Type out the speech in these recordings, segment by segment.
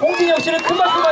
홍진영 씨는 큰 박수 받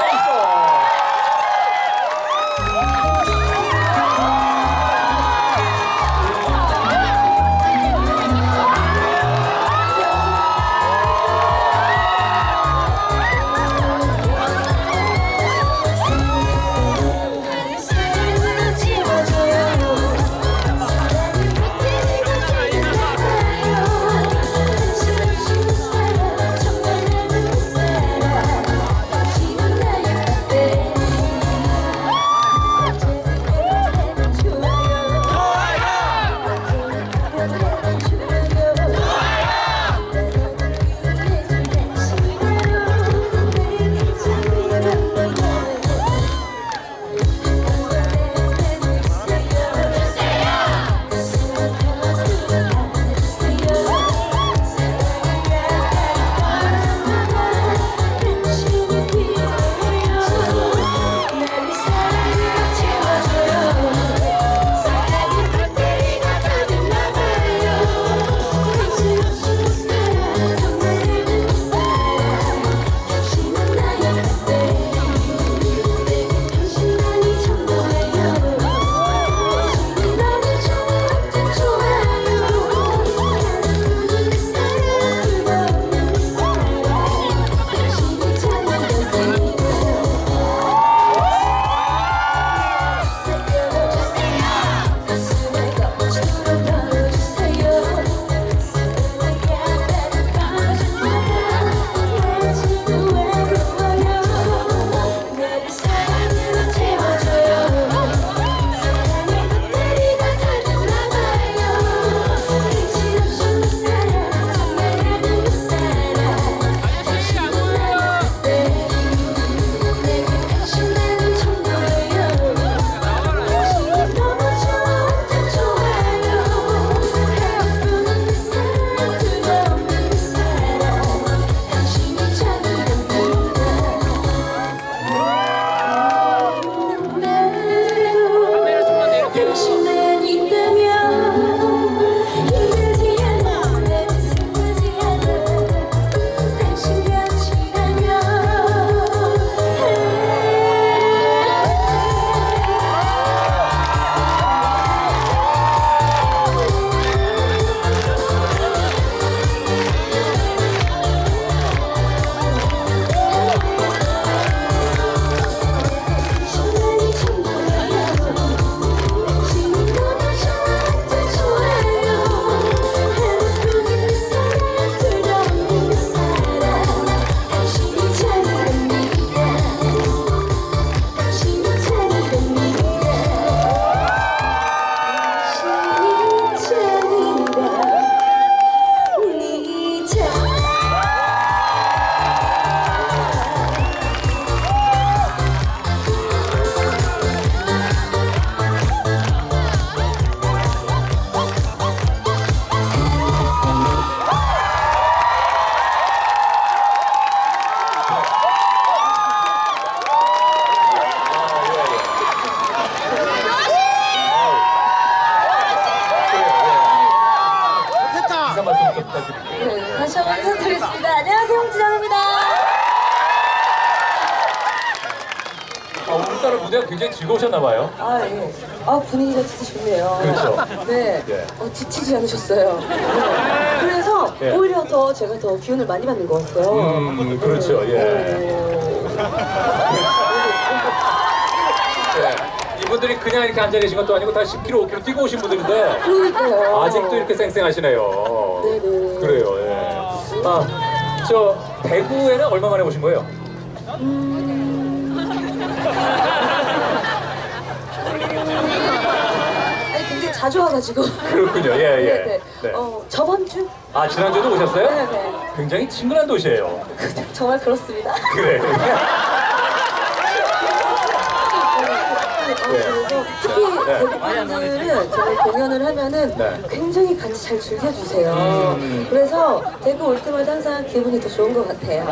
즐거우셨나 봐요. 아, 예. 아, 분위기가 진짜 좋네요. 그렇죠. 네. 예. 어, 지치지 않으셨어요. 네. 그래서 예. 오히려 더 제가 더 기운을 많이 받는 것 같아요. 음, 그렇죠. 예. 네. 이분들이 그냥 이렇게 앉아 계신 것도 아니고 다 10km, 5km 뛰고 오신 분들인데 그러니까요. 아직도 이렇게 쌩쌩하시네요. 네네. 그래요. 예. 아, 저 대구에는 얼마 만에 오신 거예요? 아 자주 와가지고. 그렇군요. 예, 예. 네, 네. 어, 저번 주? 아, 지난주에도 오셨어요? 네, 네. 굉장히 친근한 도시예요. 정말 그렇습니다. 그래. 어, 그래서 특히 네. 대구 분들은 저희 공연을 하면은 네. 굉장히 같이 잘 즐겨주세요. 음. 그래서 대구 올 때마다 항상 기분이 더 좋은 것 같아요.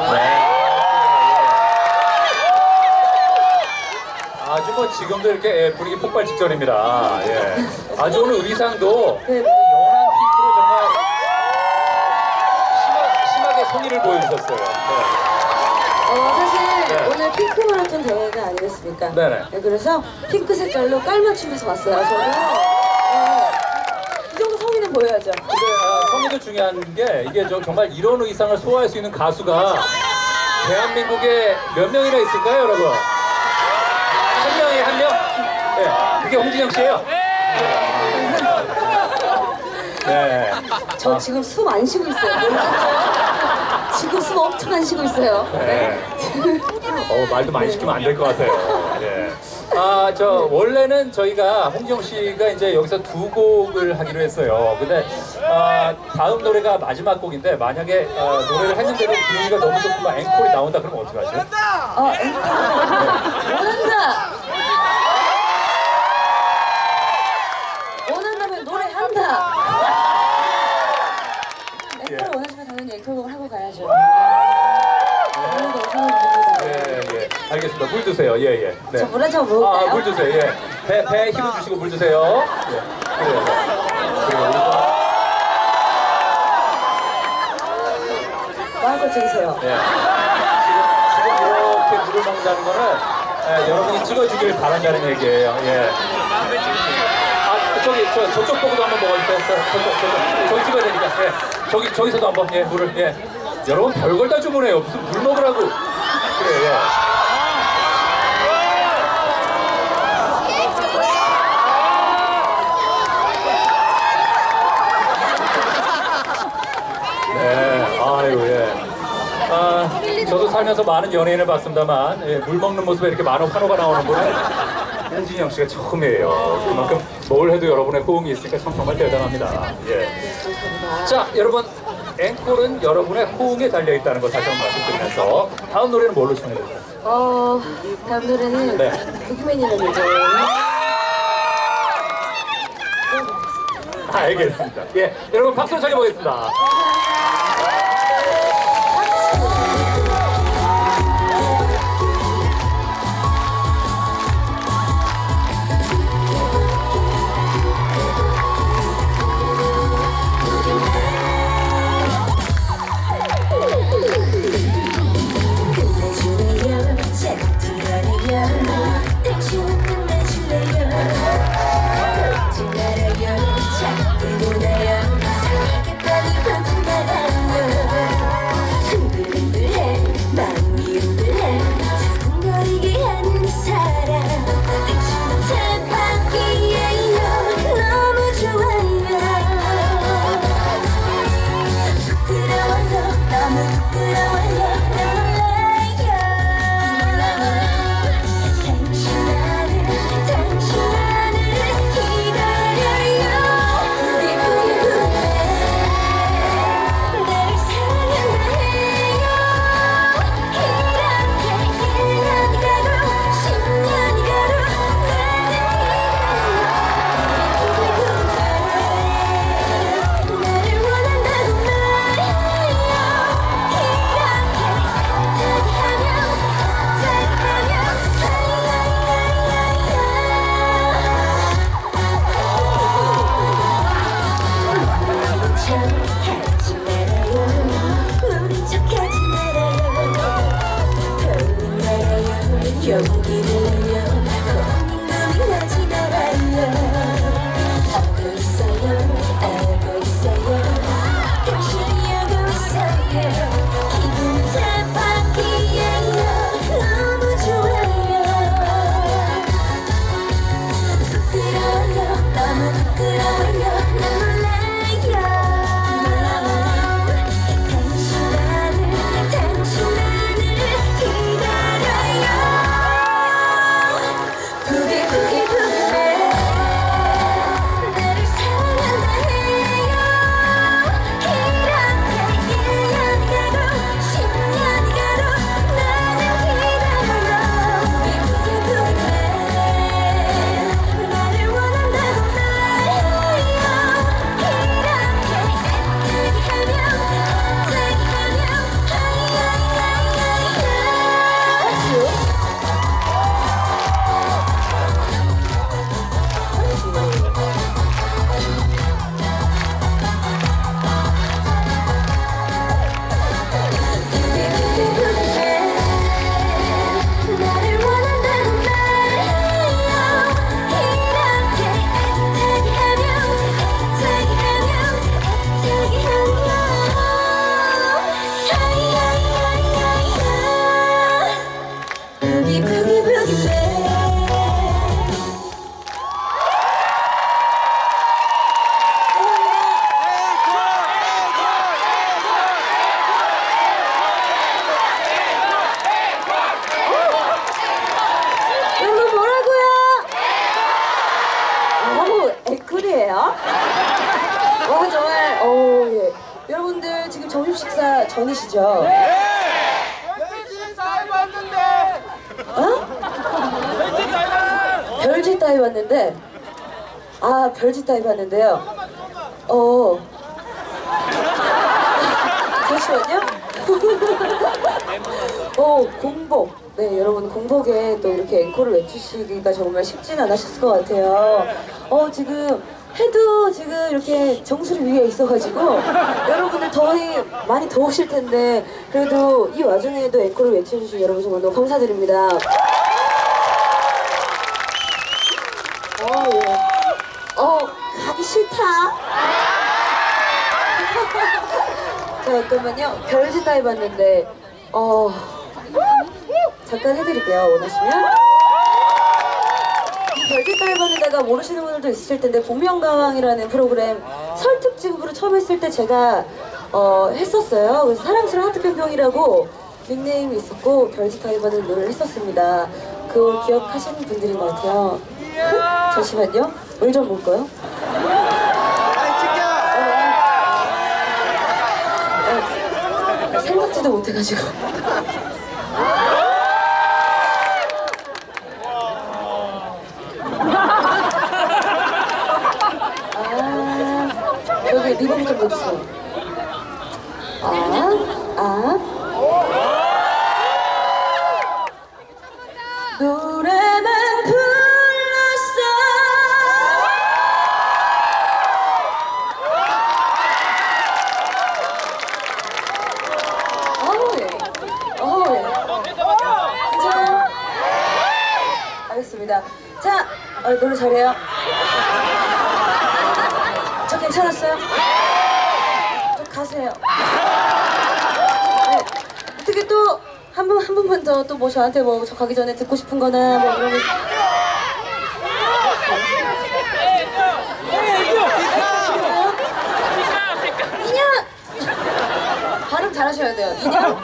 아주 뭐 지금도 이렇게 예, 분위기 폭발 직전입니다. 예. 아주 오늘 의상도 네. 연한 핑크로 정말 심하, 심하게 손의를 보여주셨어요. 네. 어, 사실 네. 오늘 핑크 마라톤 대회가 아니겠습니까? 네네. 네, 그래서 핑크 색깔로 깔맞춤해서 왔어요. 저는 네, 이 정도 성의는 보여야죠. 근데 아, 성의도 중요한 게 이게 저, 정말 이런 의상을 소화할 수 있는 가수가 대한민국에 몇 명이나 있을까요, 여러분? 한 명에 한 명? 네, 그게 홍진영 씨예요. 네. 저 지금 숨 안 쉬고 있어요. 지금 숨 엄청 안 쉬고 있어요. 네. 어, 말도 많이 시키면 안 될 것 같아요. 네. 아, 저, 원래는 저희가 홍정 씨가 이제 여기서 두 곡을 하기로 했어요. 근데, 아, 다음 노래가 마지막 곡인데, 만약에 아, 노래를 했는데도 분위기가 너무 좋고 막 앵콜이 나온다 그러면 어떡하죠? 어, 앵콜. 원한다. 원한다면 노래한다. 앵콜 예. 원하시면 당연히 앵콜곡을 하고 가야죠. 오늘도 우승을 드립니다. 예, 예. 알겠습니다. 물 드세요. 예, 예. 네. 저물한잔 먹을까요? 아, 물 주세요. 예. 배, 배에 힘을 주시고 물 주세요. 예. 그래요. 그리고 마음껏 찍으세요. 예. 지금, 지금 이렇게 물을 먹는다는 거는 예, 여러분이 찍어주길 바란다는 얘기예요. 예. 아, 저기, 저, 저쪽 보고도 한번 먹어주세요. 저, 저쪽, 저쪽. 저기 찍어야 되니까. 예. 저기, 저기서도 한번, 예, 물을, 예. 여러분 별걸 다 주문해요. 무슨 물 먹으라고. 그래요, 예. 네, 아유, 예. 아, 저도 살면서 많은 연예인을 봤습니다만, 예, 물 먹는 모습에 이렇게 많은 환호가 나오는 분은 현진영 씨가 처음이에요. 그만큼 뭘 해도 여러분의 호응이 있으니까 참 정말 대단합니다. 예. 자, 여러분, 앵콜은 여러분의 호응에 달려 있다는 거 다시 한번 말씀드리면서, 다음 노래는 뭘로 청해드릴까요? 어, 다음 노래는 네. 부기맨이라는 노래. 알겠습니다. 예, 여러분 박수 청해 보겠습니다. 식사 전이시죠? 어? 별짓 따위 봤는데? 아 별짓 따위 봤는데요? 어. 잠시만요. 어 공복. 네 여러분 공복에 또 이렇게 앵콜을 외치시기가 정말 쉽진 않으셨을 것 같아요. 어 지금 해도 지금 이렇게 정수리 위에 있어가지고 여러분들 더위 많이 더우실 텐데 그래도 이 와중에도 앵콜을 외쳐주신 여러분 정말 너무 감사드립니다 어, 예. 어, 가기 싫다. 자, 잠깐만요. 별짓 다 해봤는데, 어, 잠깐 해드릴게요. 원하시면. 다 해봤는데가 모르시는 분들도 있으실 텐데, 복면가왕이라는 프로그램 설 특집으로 처음 했을 때 제가, 어, 했었어요. 그래서 사랑스러운 하트병병이라고 닉네임이 있었고, 별짓 다 해봤는 노래를 했었습니다. 그걸 기억하시는 분들인 것 같아요. 잠시만요. 물 좀 볼까요? 어, 생각지도 못해가지고. 아, 리본 좀 넣어주세요. 아, 아. 노래만 불렀어. 어우 예. 어우 예. 괜찮아요? 알겠습니다. 자, 어, 노래 잘해요. 저 괜찮았어요? 좀 가세요. 네. 어떻게 또 한 번 한 번만 더 또 뭐 저한테 뭐 저 가기 전에 듣고 싶은 거나 뭐 이런 거 인연! 발음 잘하셔야 돼요. 인연.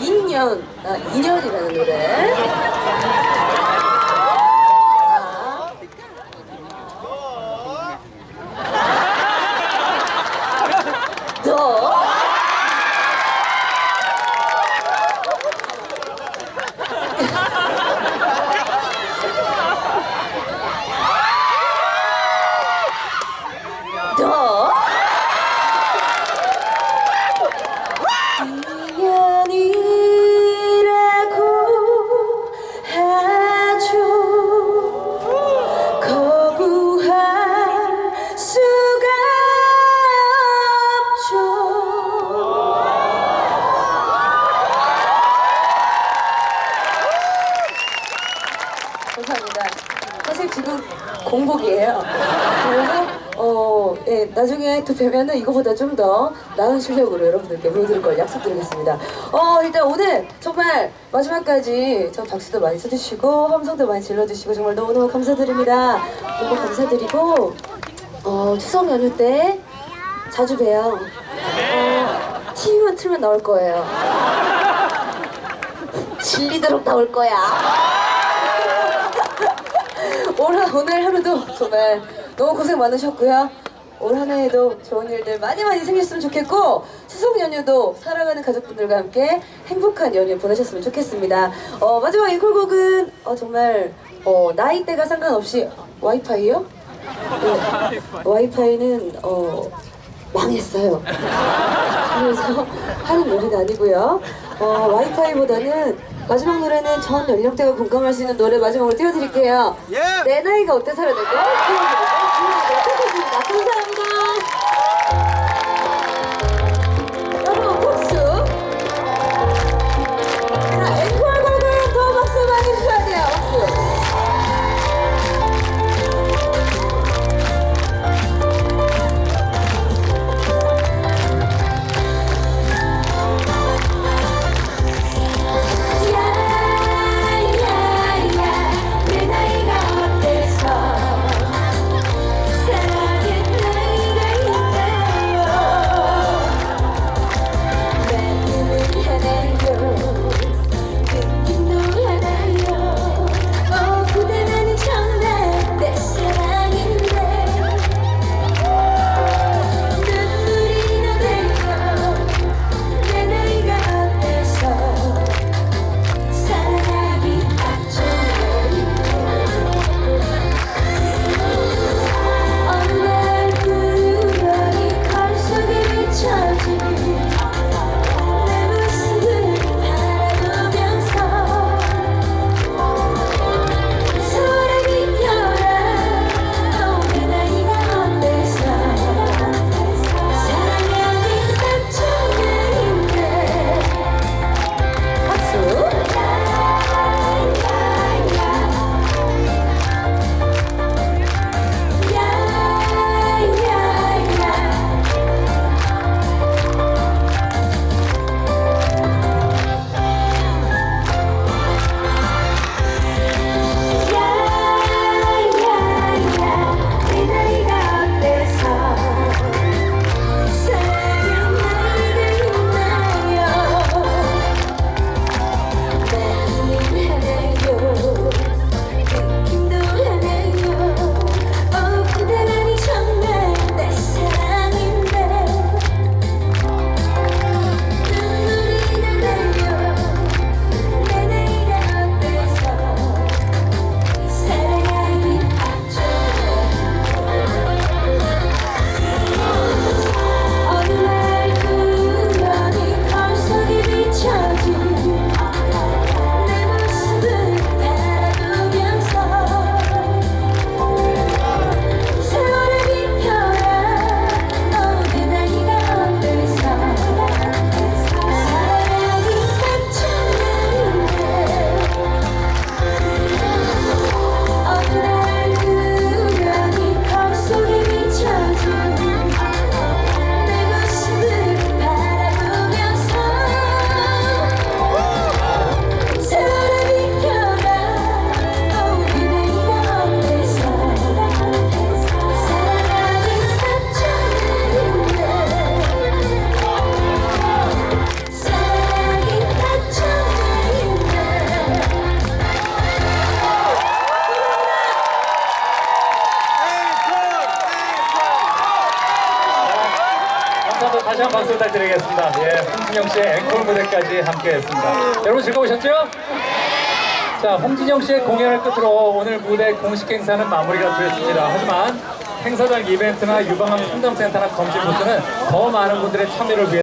인연. 아, 인연이라는 노래. 공복이에요. 그래서 어, 예, 나중에 또 뵈면은 이거보다 좀 더 나은 실력으로 여러분들께 보여드릴 걸 약속드리겠습니다. 어, 일단 오늘 정말 마지막까지 저 박수도 많이 쳐주시고 함성도 많이 질러주시고 정말 너무너무 감사드립니다. 너무 감사드리고 어, 추석 연휴 때 자주 봬요. 어, TV만 틀면 나올 거예요. 질리도록 나올 거야. 오늘, 오늘 하루도 정말 너무 고생 많으셨고요. 올 한 해에도 좋은 일들 많이 많이 생겼으면 좋겠고 추석 연휴도 사랑하는 가족분들과 함께 행복한 연휴 보내셨으면 좋겠습니다. 어, 마지막 앵콜곡은 어, 정말 어, 나이대가 상관없이 와이파이요? 네. 와이파이는 어, 망했어요. 그래서 하는 노래는 아니고요. 어, 와이파이보다는 마지막 노래는 전 연령대가 공감할 수 있는 노래 마지막으로 띄워드릴게요. 내 나이가 어때서라는 거. 감사합니다. 함께 했습니다. 여러분 즐거우셨죠? 자, 홍진영 씨의 공연을 끝으로 오늘 무대 공식 행사는 마무리가 되었습니다. 하지만 행사장 이벤트나 유방암 상담센터나 검진 부스는 더 많은 분들의 참여를 위해